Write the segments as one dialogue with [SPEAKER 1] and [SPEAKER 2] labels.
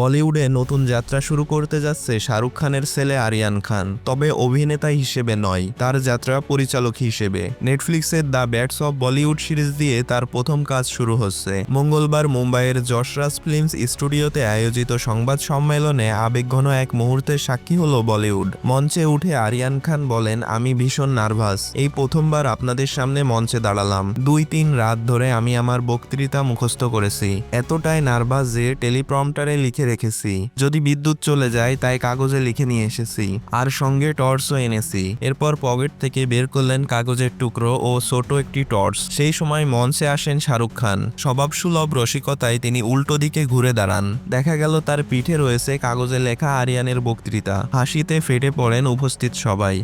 [SPEAKER 1] বলিউডে নতুন যাত্রা শুরু করতে যাচ্ছে শাহরুখ খানের ছেলে আরিয়ান খান। তবে অভিনেতা হিসেবে নয়, তার যাত্রা পরিচালক হিসেবে। নেটফ্লিক্সের the bads of Bollywood series দিয়ে তার প্রথম কাজ শুরু হচ্ছে। মঙ্গলবার মুম্বাইয়ের যশরাজ ফিল্মস স্টুডিওতে আয়োজিত সংবাদ সম্মেলনে আবেগঘন এক মুহূর্তের সাক্ষী হলো বলিউড। মঞ্চে উঠে আরিয়ান খান বলেন, আমি ভীষণ নার্ভাস। এই প্রথমবার আপনাদের সামনে মঞ্চে দাঁড়ালাম। দুই তিন রাত ধরে আমি আমার বক্তৃতা মুখস্থ করেছি। এতটাই নার্ভাস যে টেলিপ্রম্পটারে লিখে রেখেছি। যদি বিদ্যুৎ চলে যায়, তাই কাগজে লিখে নিয়ে এসেছি। আর সঙ্গে টর্চও এনেছি। এরপর পকেট থেকে বের করলেন কাগজের টুকরো ও ছোট একটি টর্চ। সেই সময় মঞ্চে আসেন শাহরুখ খান। স্বভাবসুলভ রসিকতায় তিনি উল্টো দিকে ঘুরে দাঁড়ান। দেখা গেল তার পিঠে রয়েছে কাগজে লেখা আরিয়ানের বক্তৃতা। হাসিতে ফেটে পড়েন উপস্থিত সবাই।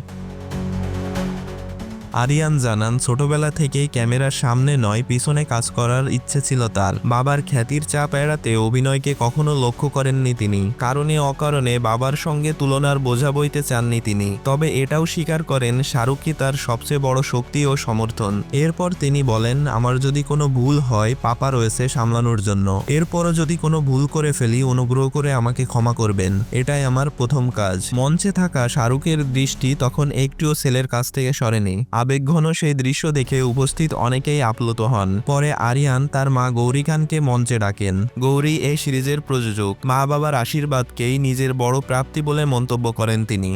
[SPEAKER 1] আরিয়ান জানান, ছোটবেলা থেকেই ক্যামেরার সামনে নয়, পিছনে কাজ করার ইচ্ছে ছিল তার। বাবার খ্যাতির চাপ এড়াতে অভিনয়কে কখনো লক্ষ্য করেননি তিনি। কারণে অকারণে বাবার সঙ্গে তুলনার বোঝা বইতে চাননি তিনি। তবে এটাও স্বীকার করেন, শাহরুখই তার সবচেয়ে বড় শক্তি ও সমর্থন। এরপর তিনি বলেন, আমার যদি কোনো ভুল হয়, পাপা রয়েছে সামলানোর জন্য। এরপরও যদি কোনো ভুল করে ফেলি, অনুগ্রহ করে আমাকে ক্ষমা করবেন। এটাই আমার প্রথম কাজ। মঞ্চে থাকা শাহরুখের দৃষ্টি তখন একটিও ছেলের কাছ থেকে সরেনি। আবেগঘন সেই দৃশ্য দেখে উপস্থিত অনেকেই আপ্লুত হন। পরে আরিয়ান তার মা গৌরী খানকে মঞ্চে ডাকেন। গৌরী এই সিরিজের প্রযোজক। মা বাবার আশীর্বাদকেই নিজের বড় প্রাপ্তি বলে মন্তব্য করেন তিনি।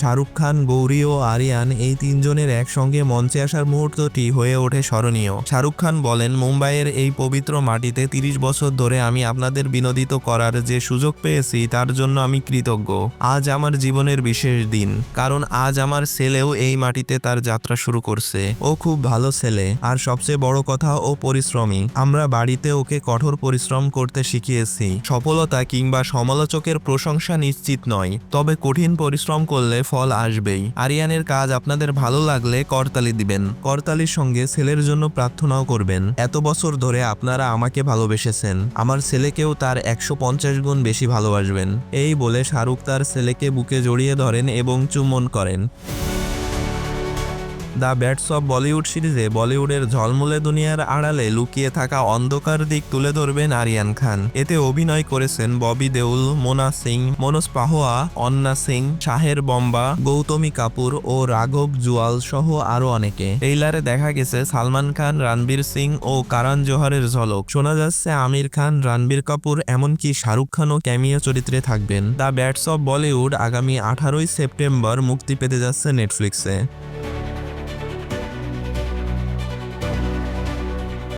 [SPEAKER 1] শাহরুখ খান, গৌরী ও আরিয়ান এই তিনজনের একসঙ্গে মঞ্চে আসার মুহূর্তটি হয়ে ওঠে স্মরণীয়। শাহরুখ খান বলেন, মুম্বাইয়ের এই পবিত্র মাটিতে তিরিশ বছর ধরে আমি আপনাদের বিনোদিত করার যে সুযোগ পেয়েছি, তার জন্য আমি কৃতজ্ঞ। আজ আমার জীবনের বিশেষ দিন। কারণ আজ আমার ছেলেও এই মাটিতে তার যাত্রা শুরু করছে। ও খুব ভালো ছেলে। আর সবচেয়ে বড় কথা, ও পরিশ্রমী। আমরা বাড়িতে ওকে কঠোর পরিশ্রম করতে শিখিয়েছি। সফলতা কিংবা সমালোচকের প্রশংসা নিশ্চিত নয়। তবে কঠিন পরিশ্রম করলে ফল আসবেই। আরিয়ানের কাজ আপনাদের ভালো লাগলে করতালি দিবেন। করতালির সঙ্গে ছেলের জন্য প্রার্থনাও করবেন। এত বছর ধরে আপনারা আমাকে ভালোবেসেছেন। আমার ছেলেকেও তার একশো পঞ্চাশ গুণ বেশি ভালোবাসবেন। এই বলে শাহরুখ তার ছেলেকে বুকে জড়িয়ে ধরেন এবং চুম্বন করেন। দ্য ব্যাটস অফ বলিউড সিরিজে বলিউডের ঝলমলে দুনিয়ার আড়ালে লুকিয়ে থাকা অন্ধকার দিক তুলে ধরবেন আরিয়ান খান। এতে অভিনয় করেছেন ববি দেউল, মোনা সিং, মনোজ পাহোয়া, অন্না সিং, শাহের বম্বা, গৌতমী কাপুর ও রাঘব জুয়াল সহ আরও অনেকে। ট্রেইলারে দেখা গেছে সালমান খান, রণবীর সিং ও কারণ জোহারের ঝলক। শোনা যাচ্ছে আমির খান, রণবীর কাপুর এমনকি শাহরুখ খানও ক্যামিও চরিত্রে থাকবেন। দ্য ব্যাটস অফ বলিউড আগামী আঠারোই সেপ্টেম্বর মুক্তি পেতে যাচ্ছে নেটফ্লিক্সে।